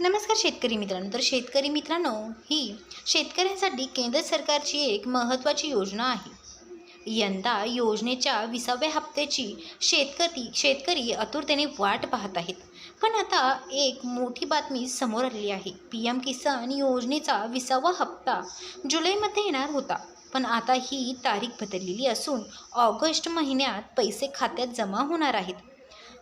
नमस्कार शेतकरी मित्रांनो. तर शेतकरी मित्रांनो ही शेतकऱ्यांसाठी केंद्र सरकारची एक महत्त्वाची योजना आहे. यंदा योजनेच्या विसाव्या हप्त्याची शेतकरी शेतकरी आतुरतेने वाट पाहत आहेत. पण आता एक मोठी बातमी समोर आलेली आहे. पी एम किसान योजनेचा विसावा हप्ता जुलैमध्ये येणार होता. पण आता ही तारीख बदललेली असून ऑगस्ट महिन्यात पैसे खात्यात जमा होणार आहेत.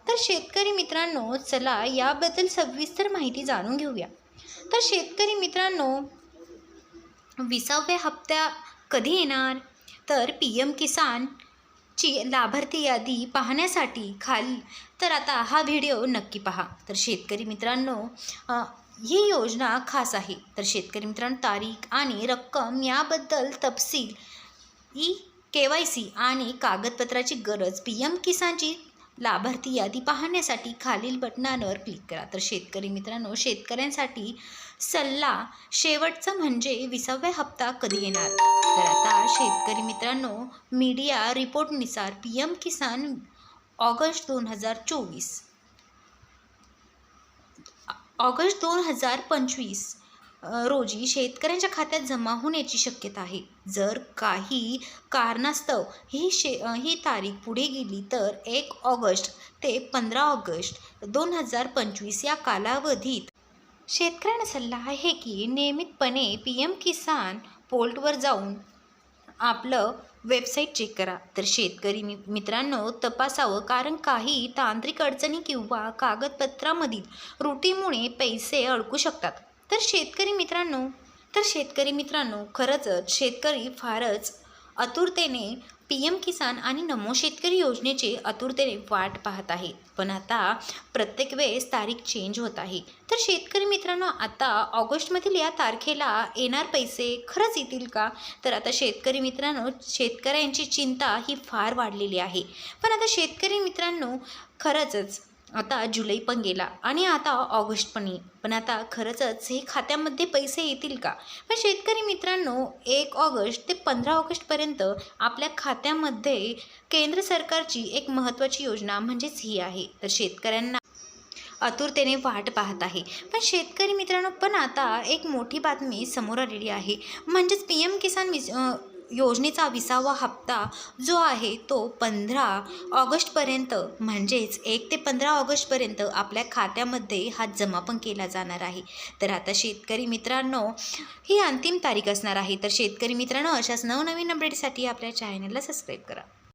तर शेतकरी मित्रांनो चला याबद्दल सविस्तर माहिती जाणून घेऊया. तर शेतकरी मित्रांनो विसाव्या हप्त्या कधी येणार? तर पी एम किसानची लाभार्थी यादी पाहण्यासाठी खाली तर आता हा व्हिडिओ नक्की पहा. तर शेतकरी मित्रांनो ही योजना खास आहे. तर शेतकरी मित्रांनो तारीख आणि रक्कम याबद्दल तपशील ई के वाय सी आणि कागदपत्राची गरज पी एम किसानची लाभार्थी यादी पाहण्यासाठी खालील बटनावर क्लिक करा. तर शेतकरी मित्रांनो शेतकऱ्यांसाठी सल्ला शेवटचा म्हणजे विसाव्या हप्ता कधी येणार? तर आता शेतकरी मित्रांनो मीडिया रिपोर्टनुसार पी एम किसान ऑगस्ट दोन हजार चोवीस ऑगस्ट दोन हजार पंचवीस रोजी शेतकऱ्यांच्या खात्यात जमा होण्याची शक्यता आहे. जर काही कारणास्तव ही शे ही तारीख पुढे गेली तर एक ऑगस्ट ते पंधरा ऑगस्ट दोन हजार पंचवीस या कालावधीत शेतकऱ्यांना सल्ला आहे की नियमितपणे पी एम किसान पोर्टवर जाऊन आपलं वेबसाईट चेक करा. तर शेतकरी मित्रांनो तपासावं कारण काही तांत्रिक अडचणी किंवा कागदपत्रामधील त्रुटीमुळे पैसे अडकू शकतात. तर शेतकरी मित्रांनो तर शेतकरी मित्रांनो खरंच शेतकरी फारच आतुरतेने पी एम किसान आणि नमो शेतकरी योजनेचे आतुरतेने वाट पाहत आहे. पण आता प्रत्येक वेळेस तारीख चेंज होत आहे. तर शेतकरी मित्रांनो आता ऑगस्टमधील या तारखेला येणार पैसे खरंच येतील का? तर आता शेतकरी मित्रांनो शेतकऱ्यांची चिंता ही फार वाढलेली आहे. पण आता शेतकरी मित्रांनो खरंचच आता जुलै पण गेला आणि आता ऑगस्ट पण येईल. पण आता खरंचच हे खात्यामध्ये पैसे येतील का? पण शेतकरी मित्रांनो एक ऑगस्ट ते पंधरा ऑगस्टपर्यंत आपल्या खात्यामध्ये केंद्र सरकारची एक महत्त्वाची योजना म्हणजेच ही आहे. तर शेतकऱ्यांना आतुरतेने वाट पाहत आहे. पण शेतकरी मित्रांनो पण आता एक मोठी बातमी समोर आलेली आहे. म्हणजेच पी एम किसान योजनेचा विसावा हप्ता जो आहे तो पंधरा ऑगस्टपर्यंत म्हणजेच एक ते पंधरा ऑगस्टपर्यंत आपल्या खात्यामध्ये हा जमा पण केला जाणार आहे. तर आता शेतकरी मित्रांनो ही अंतिम तारीख असणार आहे. तर शेतकरी मित्रांनो अशाच नवनवीन अपडेटसाठी आपल्या चॅनलला सबस्क्राईब करा.